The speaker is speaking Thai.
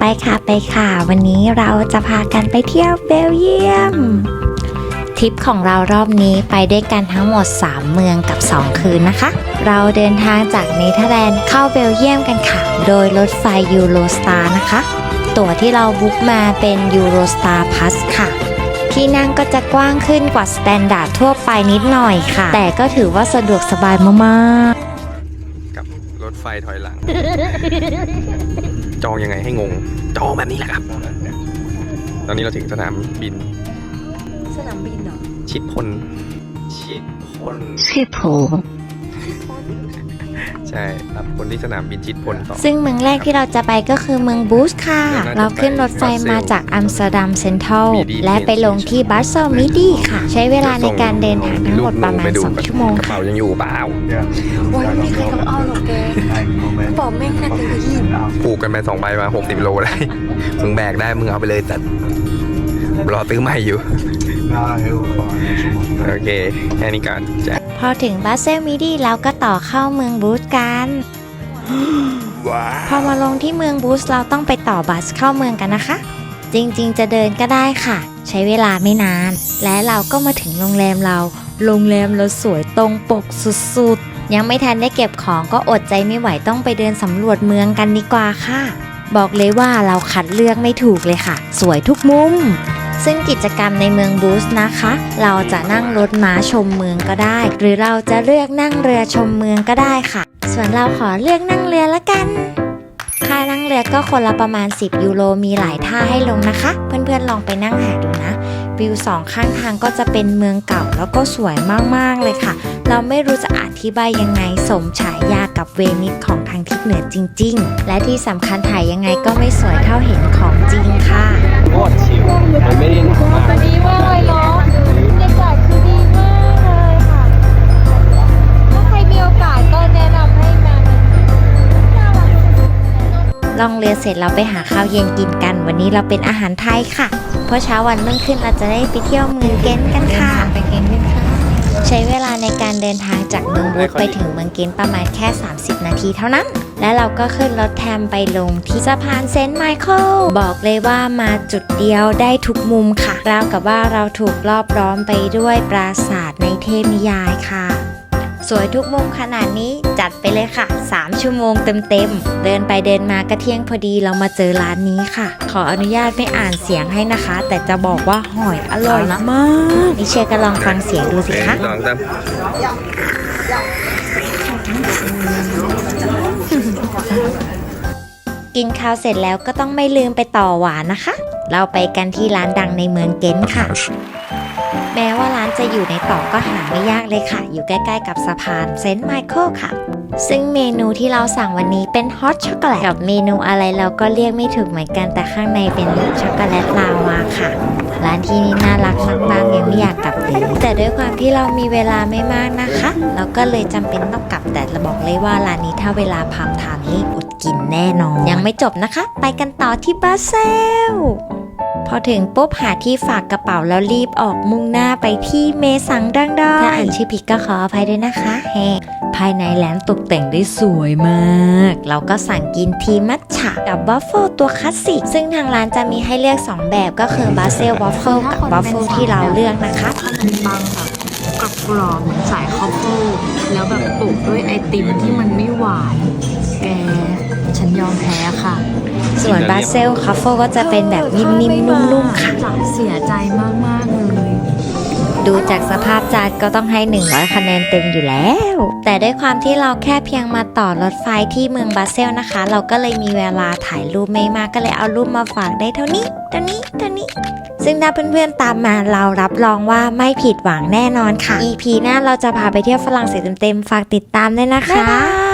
ไปค่ะไปค่ะ วันนี้เราจะพากันไปเที่ยวเบลเยียมทริปของเรารอบนี้ไปด้วยกันทั้งหมด 3 เมืองกับ 2 คืนนะคะ เราเดินทางจากเนเธอร์แลนด์เข้าเบลเยียมกันค่ะ โดยรถไฟยูโรสตาร์นะคะ ตั๋วที่เราบุ๊กมาเป็นยูโรสตาร์พัสค่ะที่นั่งก็จะกว้างขึ้นกว่าสแตนดาร์ดทั่วไปนิดหน่อยค่ะ แต่ก็ถือว่าสะดวกสบายมากๆ กับรถไฟถอยหลัง จองยังไงให้งง จองแบบนี้แหละครับ ตอนนี้เราถึงสนามบิน สนามบินเหรอ ชิดพล ชิดพลชื่อโผ ใช่รับคนที่สนามบินชิดพลต่อ ซึ่งเมืองแรกที่เราจะไปก็คือเมืองบูสค่ะ เราขึ้นรถไฟมาจากอัมสเตอร์ดัมเซ็นทรัลมีดีและไปลงที่บัสเซลมิดีค่ะ ใช้เวลาในการเดินทางทั้งหมดประมาณ2ชั่วโมงกระค่ะเป๋ายังอยู่เปล่าวันไม่เคยต้องเอาหรอกแกบอกแม่งนักเลยยี่ผูกกันไปสองใบมา60โลได้มึงแบกได้มึงเอาไปเลยแต่รอซื้อใหม่อยู่ โอเค แค่นี้ก่อนจ้ะพอถึงบัสเซลมิดีเราก็ต่อเข้าเมืองบูสกันว้าพอมาลงที่เมืองบูสเราต้องไปต่อบัสเข้าเมืองกันนะคะ จริงๆ จะเดินก็ได้ค่ะ ใช้เวลาไม่นาน และเราก็มาถึงโรงแรมเรา โรงแรมเราสวยตรงปกสุดๆ ยังไม่ทันได้เก็บของก็อดใจไม่ไหวต้องไปเดินสำรวจเมืองกันดีกว่าค่ะ บอกเลยว่าเราคัดเลือกไม่ถูกเลยค่ะ สวยทุกมุม ซึ่งกิจกรรมในเมืองบูสนะคะ เราจะนั่งรถม้าชมเมืองก็ได้ หรือเราจะเลือกนั่งเรือชมเมืองก็ได้ค่ะ ส่วนเราขอเลือกนั่งเรือละกัน ค่านั่งเรือก็คนละประมาณ 10 ยูโรมีหลายท่าให้ลงนะคะ เพื่อนๆลองไปนั่งหาดูนะวิวสองข้างทางก็จะเป็นเมืองเก่าแล้วก็สวยมากๆเลยค่ะ เราไม่รู้จะอธิบายยังไงสมฉายากับเวนิสของทางทิศเหนือจริง ๆ และที่สำคัญถ่ายยังไงก็ไม่สวยเท่าเห็นของจริงค่ะ ตรชิวมันไม่ได้หนักมากดีมากเลยเนาะบรรยากาศคือดีมากเลยค่ะ ถ้าใครมีโอกาสก็แนะนำให้มาล่องเรือเสร็จเราไปหาข้าวเย็นกินกัน วันนี้เราเป็นอาหารไทยค่ะ เพราะเช้าวันรุ่งขึ้นเราจะได้ไปเที่ยวเมืองเกนกันค่ะไปเกนกันค่ะใช้เวลาในการเดินทางจากเมืองบูธไปถึงเมืองเกนประมาณแค่ 30 นาทีเท่านั้น และเราก็ขึ้นรถแทมไปลงที่สะพานเซนต์ไมเคิลบอกเลยว่ามาจุดเดียวได้ทุกมุมค่ะราวกับว่าเราถูกรอบล้อมไปด้วยปราสาทในเทพนิยายค่ะ สวยทุกมุมขนาดนี้จัดไปเลยค่ะ 3 ชั่วโมงเต็มๆ เดินไปเดินมาก็เที่ยงพอดีเรามาเจอร้านนี้ค่ะ ขออนุญาตไม่อ่านเสียงให้นะคะ แต่จะบอกว่าหอยอร่อยมากนี่เชียร์ก็ลองฟังเสียงดูสิคะสองสาม กินข้าวเสร็จแล้วก็ต้องไม่ลืมไปต่อหวานนะคะ เราไปกันที่ร้านดังในเมืองเกนต์ค่ะ แม้ว่าร้านจะอยู่ในต่อกก็หาไม่ยากเลยค่ะ อยู่ใกล้ๆกับสะพานเซนต์ไมเคิลค่ะ ซึ่งเมนูที่เราสั่งวันนี้เป็นฮอตช็อกโกแลตกับเมนูอะไรเราก็เรียกไม่ถูกเหมือนกันแต่ข้างในเป็นช็อกโกแลตลาวาค่ะ ร้านที่นี่น่ารักมากๆยังไม่อยากกลับเลย แต่ด้วยความที่เรามีเวลาไม่มากนะคะ เราก็เลยจำเป็นต้องกลับแต่เราบอกเลยว่าร้านนี้ถ้าเวลาพามไทม์นี่อดกินแน่นอน ยังไม่จบนะคะ ไปกันต่อที่บาเซล พอถึงปุ๊บหาที่ฝากกระเป๋าแล้วรีบออกมุ่งหน้าไปที่เมสังดังดอยถ้าอ่านชื่อผิดก็ขออภัยด้วยนะคะแฮภายในแลนตกแต่งได้สวยมาก เราก็สั่งกินทีมัทฉะกับวัฟเฟิลตัวคลาสสิก ซึ่งทางร้านจะมีให้เลือก 2 แบบก็คือบาเซลวัฟเฟิลกับวัฟเฟิลที่เราเลือกนะคะขนมปังแบบกับกรอบเหมือนสายข้าวโพด แล้วแบบโปะด้วยไอติมที่มันไม่หวาน แก ฉันยอมแพ้ค่ะ ส่วนบาเซลคัฟเฟิลก็จะเป็นแบบนิ่มๆนุ่มๆค่ะจับเสียใจมากๆเลย ดูจากสภาพจานก็ต้องให้ 100 คะแนนเต็มอยู่แล้ว แต่ด้วยความที่เราแค่เพียงมาต่อรถไฟที่เมืองบาเซลนะคะ เราก็เลยมีเวลาถ่ายรูปไม่มากก็เลยเอารูปมาฝากได้เท่านี้เท่านี้เท่านี้ ซึ่งถ้าเพื่อนๆตามมาเรารับรองว่าไม่ผิดหวังแน่นอนค่ะ EP หน้าเราจะพาไปเที่ยวฝรั่งเศสเต็มๆฝากติดตามด้วยนะคะ